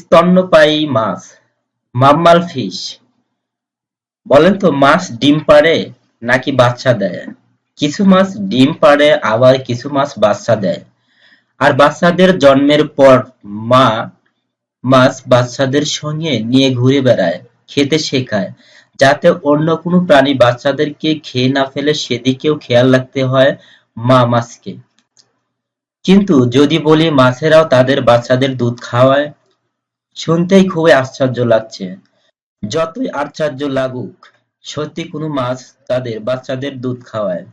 স্তন্যপায়ী মাছ, মাম্মাল ফিশ। বলেন তো, মাছ ডিম পাড়ে নাকি বাচ্চা দেয়? কিছু মাছ ডিম পাড়ে, আবার কিছু মাছ বাচ্চা দেয়। আর বাচ্চাদের জন্মের পর মা মাছ বাচ্চাদের সঙ্গে নিয়ে ঘুরে বেড়ায়, খেতে শেখায়, যাতে অন্য কোনো প্রাণী বাচ্চাদেরকে খেয়ে না ফেলে সেদিকেও খেয়াল রাখতে হয় মা মাছকে। কিন্তু যদি বলি, মাছেরাও তাদের বাচ্চাদের দুধ খাওয়ায় শুনতেই খুবই আশ্চর্য লাগছে। যতই আশ্চর্য লাগুক, সত্যি কোনো মাছ তাদের বাচ্চাদের দুধ খাওয়ায়।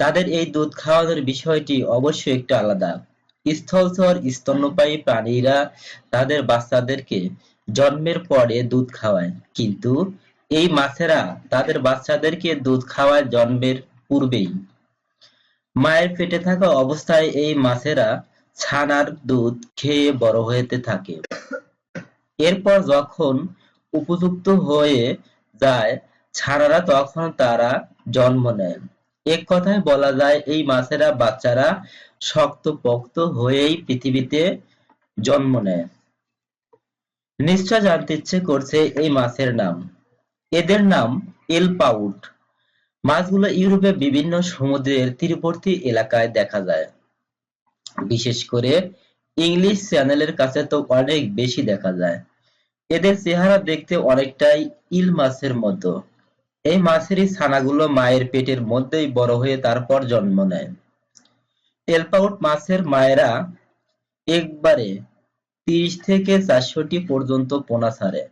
তাদের এই দুধ খাওয়ানোর বিষয়টি অবশ্যই একটু আলাদা। স্থলচর স্তন্যপায়ী প্রাণীরা তাদের বাচ্চাদেরকে জন্মের পরে দুধ খাওয়ায়। কিন্তু এই মাছেরা তাদের বাচ্চাদেরকে দুধ খাওয়ায় জন্মের পূর্বেই। মায়ের পেটে থাকা অবস্থায় এই মাছেরা ছানার দুধ খেয়ে বড় হতে থাকে। এরপর যখন উপযুক্ত হয়ে যায়, ছানারা তখন তারা জন্ম নেয়। এক কথায় বলা যায়, এই মাছেরা বাচ্চারা শক্তপোক্ত হয়েই পৃথিবীতে জন্ম নেয়। নিশ্চয় জানতে ইচ্ছে করছে এই মাছের নাম। এদের নাম এলপাউট। মাছগুলো ইউরোপে বিভিন্ন সমুদ্রের তীরবর্তী এলাকায় দেখা যায়। বিশেষ করে ইংলিশ চ্যানেলের কাছে তো অনেক বেশি দেখা যায়। এদের চেহারা দেখতে অনেকটাই ইল মাছের মতো। এই মাছেরই ছানাগুলো মায়ের পেটের মধ্যেই বড় হয়ে তারপর জন্ম নেয়। এলপাউট মাছের মায়েরা একবারে তিরিশ থেকে চারশোটি পর্যন্ত পোনা ছাড়ে।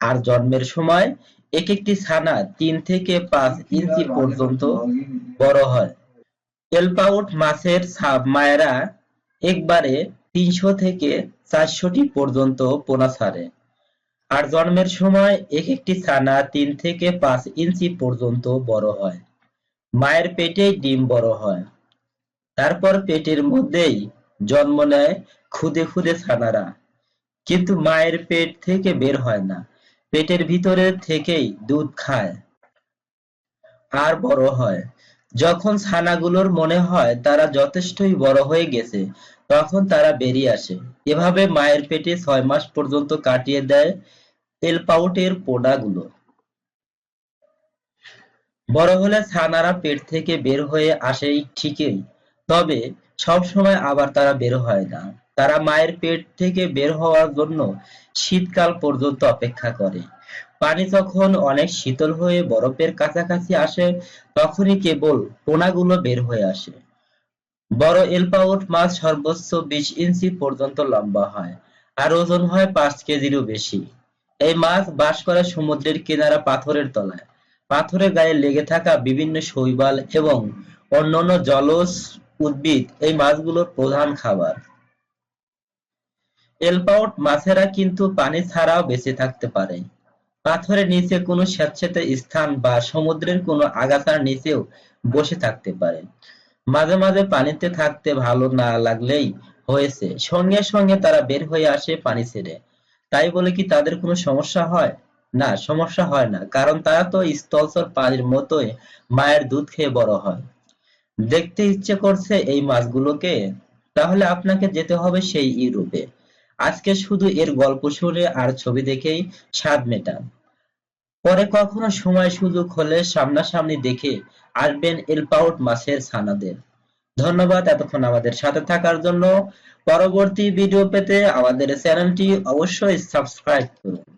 আর জন্মের সময় এক একটি ছানা তিন থেকে পাঁচ ইঞ্চি পর্যন্ত বড় হয়। এলপাউট মাছের মায়েরা একবারে তিনশো থেকে চারশোটি পর্যন্ত পোনা ছাড়ে। আর জন্মের সময় এক একটি ছানা তিন থেকে পাঁচ ইঞ্চি পর্যন্ত বড় হয়। মায়ের পেটেই ডিম বড় হয়। তারপর পেটের মধ্যেই জন্ম নেয় খুদে খুদে ছানারা। কিন্তু মায়ের পেট থেকে বের হয় না। পেটের ভিতরে থেকেই দুধ খায়। আর বড় হয়। যখন ছানাগুলোর মনে হয় তারা যথেষ্টই বড় হয়ে গেছে, তখন তারা বেরিয়ে আসে। এভাবে মায়ের পেটে ছয় মাস পর্যন্ত কাটিয়ে দেয় এলপাউটের পোনাগুলো। বড় হলে ছানারা পেট থেকে বের হয়ে আসে ঠিকই, তবে সব সময় আবার তারা বের হয় না। তারা মায়ের পেট থেকে বের হওয়ার জন্য শীতকাল পর্যন্ত অপেক্ষা করে। পানি যখন অনেক শীতল হয়ে বরফের কাছাকাছি আসে, তখনই কেবল পোনাগুলো বের হয়ে আসে। বড় এলপাউট মাছ সর্বোচ্চ বিশ ইঞ্চি পর্যন্ত লম্বা হয়, আর ওজন হয় পাঁচ কেজিরও বেশি। এই মাছ বাস করে সমুদ্রের কিনারা পাথরের তলায়। পাথরের গায়ে লেগে থাকা বিভিন্ন শৈবাল এবং অন্যান্য জলজ উদ্ভিদ এই মাছগুলোর প্রধান খাবার। এলপাউট মাছেরা কিন্তু পানি ছাড়াও বেঁচে থাকতে পারে। পাথরের নিচে কোনো স্যাঁতসেঁতে স্থান বা সমুদ্রের কোনো আগাছার নিচেও বসে থাকতে পারে। মাঝে মাঝে পানিতে থাকতে ভালো না লাগলেই হয়েছে। সঙ্গে সঙ্গে তারা বের হয়ে আসে পানি ছেড়ে। তাই বলে কি তাদের কোনো সমস্যা হয়? না, সমস্যা হয় না, কারণ তারা তো স্থলচর পানির মতোই মায়ের দুধ খেয়ে বড় হয়। দেখতে ইচ্ছে করছে এই মাছগুলোকে। তাহলে আপনাকে যেতে হবে সেই ইউরোপে। আজকে শুধু এর গল্প শুনে আর ছবি দেখেই স্বাদ মেটান। পরে কখনো সময় সুযোগ হলে সামনাসামনি দেখে আসবেন এলপাউট মাসের ছানাদের। ধন্যবাদ এতক্ষণ আমাদের সাথে থাকার জন্য। পরবর্তী ভিডিও পেতে আমাদের চ্যানেলটি অবশ্যই সাবস্ক্রাইব করুন।